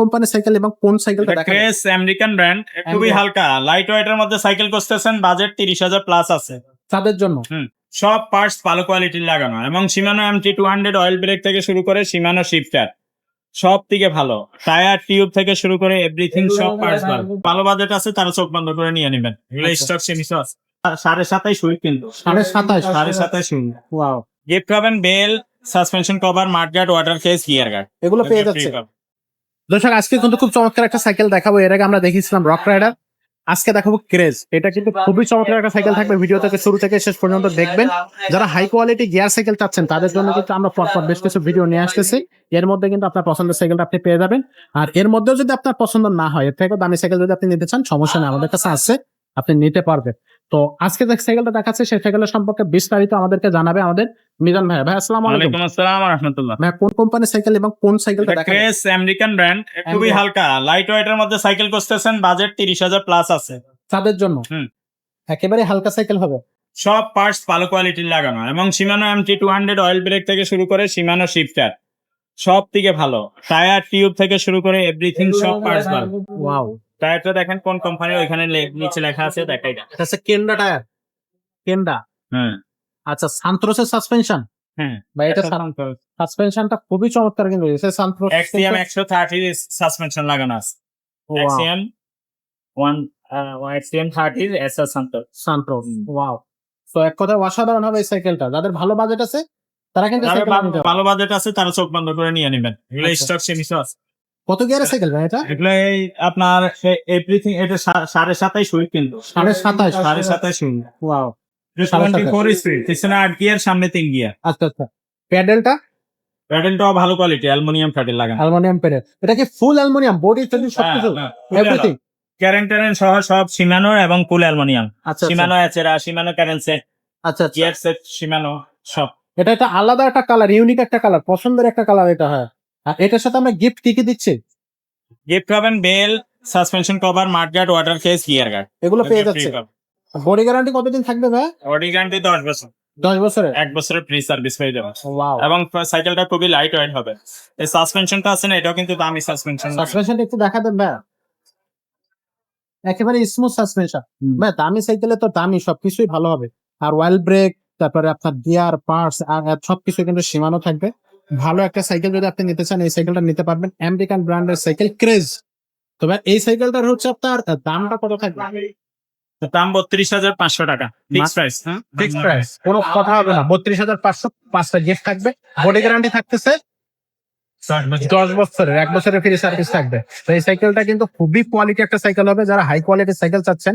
কোম্পানির সাইকেল এবং কোন সাইকেলটা দেখা ক্রেস আমেরিকান ব্র্যান্ড খুবই হালকা। লাইট ওয়েটের মধ্যে সাইকেল করতেছেন বাজেট তিরিশ হাজার প্লাস আছে। তাদের জন্য? সব পার্টস ভালো কোয়ালিটির লাগানো। এবং Shimano MT two hundred oil brake থেকে শুরু করে সীমানো শিফটার সব থেকে ভালো। টায়ার টিউব থেকে শুরু করে এভরিথিং সব পার্টস ভালো। ভালো বাজেট আছে তারা চোখ বন্ধ করে নিয়ে নেবেন। এগুলো আচ্ছা। স্টক সীমিত আছে। সাড়ে সাতাই শুই কিন্তু। সাড়ে সাতাশ সাড়ে সাতাই শুই ওয়াও গিফট পাবেন bell suspension cover mudguard water case gear guard এগুলো পেয়ে যাচ্ছে। দর্শক, আজকে কিন্তু খুব চমৎকার একটা সাইকেল দেখাবো। এর আগে আমরা দেখিয়েছিলাম রক রাইডার আজকে দেখাবো ক্রেজ এটা কিন্তু খুবই চমৎকার একটা সাইকেল থাকবে। ভিডিও থেকে শুরু থেকে শেষ পর্যন্ত দেখবেন। যারা হাই কোয়ালিটি গিয়ার সাইকেল চাচ্ছেন, তাদের জন্য কিন্তু আমরা পরপর বেশ কিছু ভিডিও নিয়ে আসতেছি। এর মধ্যে কিন্তু আপনার পছন্দের সাইকেলটা আপনি পেয়ে যাবেন। আর এর মধ্যেও যদি আপনার পছন্দ না হয়, এর থেকে দামি সাইকেল যদি আপনি নিতে চান, সমস্যা নেই। আমাদের কাছে আছে। আপনি নিতে পারবেন। তো আজকে যে সাইকেলটা দেখাচ্ছে সেই সাইকেলের সম্পর্কে বিস্তারিত আমাদেরকে জানাবে আমাদের মিজান ভাই ভাই আসসালামু আলাইকুম। আসসালাম রহমতুল্লাহ। ভাই কোন কোম্পানির সাইকেল এবং কোন সাইকেলটা ক্রেস আমেরিকান ব্র্যান্ড খুবই হালকা। লাইট ওয়েটের মধ্যে সাইকেল করতেছেন বাজেট তিরিশ হাজার প্লাস আছে। তাদের জন্য? হুম। একেবারে হালকা সাইকেল হবে। সব পার্টস ভালো কোয়ালিটির লাগানো। এবং Shimano MT two hundred oil brake থেকে শুরু করে সীমানো শিফটার সব থেকে ভালো। টায়ার টিউব থেকে শুরু করে এভরিথিং সব পার্টস ভালো। ওয়াও টায়ারটা দেখেন কোন কোম্পানির ওইখানে নিচে লেখা আছে দেখাই এটা। হচ্ছে কেন্ডা টায়ার কেন্ডা? হ্যাঁ। আচ্ছা সান্ত্রোসের সাসপেনশন হ্যাঁ। বা এটা সাসপেনশনটা খুবই চমৎকার কিন্তু সান্ত্রোস এক্সিএম একশো থার্টি সাসপেনশন লাগানো আছে। XCM one XCM thirty S S Suntour সান্ত্রোস wow তো এক কথায় অসাধারণ হবে এই সাইকেলটা যাদের ভালো বাজেট আছে তারা কিন্তু। ভালো বাজেট আছে তারা চোখ বন্ধ করে নিয়ে নেবেন। এগুলো। স্টক সীমিত আছে। কত গিয়ারের সাইকেল ভাই এটা? এগুলো এই আপনার এভরিথিং এটা সাড়ে সাতাই শুই কিন্তু। সাড়ে সাতাশ সাড়ে সাতাই শুই ওয়াও টোয়েন্টি ফোর স্পিড পিছনে আট গিয়ার সামনে তিন গিয়ার আচ্ছা আচ্ছা। প্যাডেলটা? প্যাডেলটাও ভালো কোয়ালিটি অ্যালুমিনিয়াম প্যাডেল লাগানো। Aluminium pedal. এটা কি ফুল অ্যালুমিনিয়াম বডি হ্যাঁ, সবকিছু? এভরিথিং সহ সব সীমানো এবং ফুল অ্যালুমিনিয়াম আচ্ছা সীমানো এচেরা সীমানো ক্যারেন সেট আচ্ছা আচ্ছা। গিয়ার সেট সীমানো সব। এটা একটা আলাদা একটা কালার ইউনিক একটা কালার পছন্দের একটা কালার এটা হয়। আর এটার সাথে আমরা গিফট কি কি দিচ্ছি? গিফট পাবেন bell suspension cover mudguard water case gear guard এগুলো পেয়ে যাচ্ছে। বডি গ্যারান্টি কতদিন থাকবে ভাই? অডি গ্যারান্টি দশ বছর। দশ বছরের? এক বছরের ফ্রি সার্ভিস পেয়ে ওয়াও এবং সাইকেলটা খুবই লাইট ওয়েট হবে। এই সাসপেনশনটা আছে না এটাও কিন্তু দামি সাসপেনশন সাসপেনশন একটু দেখা দেন ভাই। একেবারে স্মুথ সাসপেনশন ভাই দামি সাইকেলে তো দামি সবকিছুই ভালো হবে। আর ওয়েল ব্রেক তারপরে আপনার গিয়ার পার্টস আর আর সবকিছু কিন্তু সীমানো থাকবে। ভালো একটা সাইকেল যদি আপনি নিতে চান এই সাইকেলটা নিতে পারবেন। আমেরিকান ব্র্যান্ডের সাইকেল ক্রেজ তবে এই সাইকেলটার হচ্ছে আপনার দামটা কত থাকবে? দাম বত্রিশ হাজার পাঁচশো টাকা। ফিক্স প্রাইস ফিক্স প্রাইস কোনো কথা হবে না। বত্রিশ হাজার পাঁচশো পাঁচটা গিফট থাকবে। বডি গ্যারান্টি থাকতেছে। দশ বছরের এক বছরের ফ্রি সার্ভিস থাকবে। তো এই সাইকেলটা কিন্তু খুবই কোয়ালিটি একটা সাইকেল হবে। যারা হাই কোয়ালিটির সাইকেল চাচ্ছেন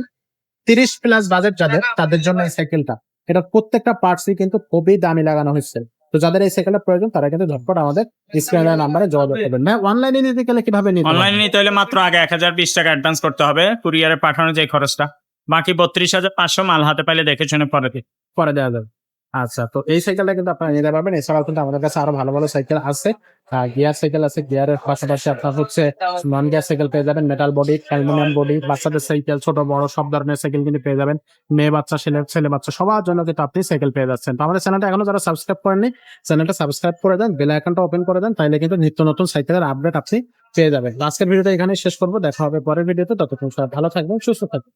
তিরিশ প্লাস বাজেট যাদের তাদের জন্য এই সাইকেলটা এটা প্রত্যেকটা পার্টসই কিন্তু খুবই দামি লাগানো হয়েছে। তো যাদের এই সাইকেলের প্রয়োজন তারা কিন্তু ঝটপট আমাদের স্ক্রিনের নাম্বারে যোগাযোগ করবেন। ম্যাম অনলাইনে নিতে গেলে কীভাবে নিতে অনলাইনে নিতে হলে মাত্র আগে এক হাজার বিশ টাকা অ্যাডভান্স করতে হবে। কুরিয়ারে পাঠানোর যে খরচটা। বাকি বত্রিশ হাজার পাঁচশো মাল হাতে পাইলে দেখে শুনে পরে। পরে দেওয়া যাবে। আচ্ছা তো এই সাইকেলটা কিন্তু আপনারা নিতে পারবেন। এছাড়াও কিন্তু আমাদের কাছে আরও ভালো ভালো সাইকেল আছে। গিয়ার সাইকেল আছে। গিয়ারের পাশাপাশি আপনার হচ্ছে নন গিয়ার সাইকেল পেয়ে যাবেন। মেটাল বডি অ্যালুমিনিয়াম বডি বাচ্চাদের সাইকেল ছোট, বড়, সব ধরনের সাইকেল কিন্তু পেয়ে যাবেন। মেয়ে বাচ্চা, ছেলে ছেলে বাচ্চা, সবার জন্য কিন্তু আপনি সাইকেল পেয়ে যাচ্ছেন। তো আমাদের চ্যানেলটা এখনও যারা সাবস্ক্রাইব করেননি চ্যানেলটা সাবস্ক্রাইব করে দেন বেল আইকনটা ওপেন করে দেন তাহলে কিন্তু নিত্য নতুন সাইকেলের আপডেট আপনি পেয়ে যাবেন। আজকের ভিডিওটা এখানে শেষ করব। দেখা হবে পরের ভিডিওতে। ততক্ষণ ভালো থাকবেন, সুস্থ থাকবেন।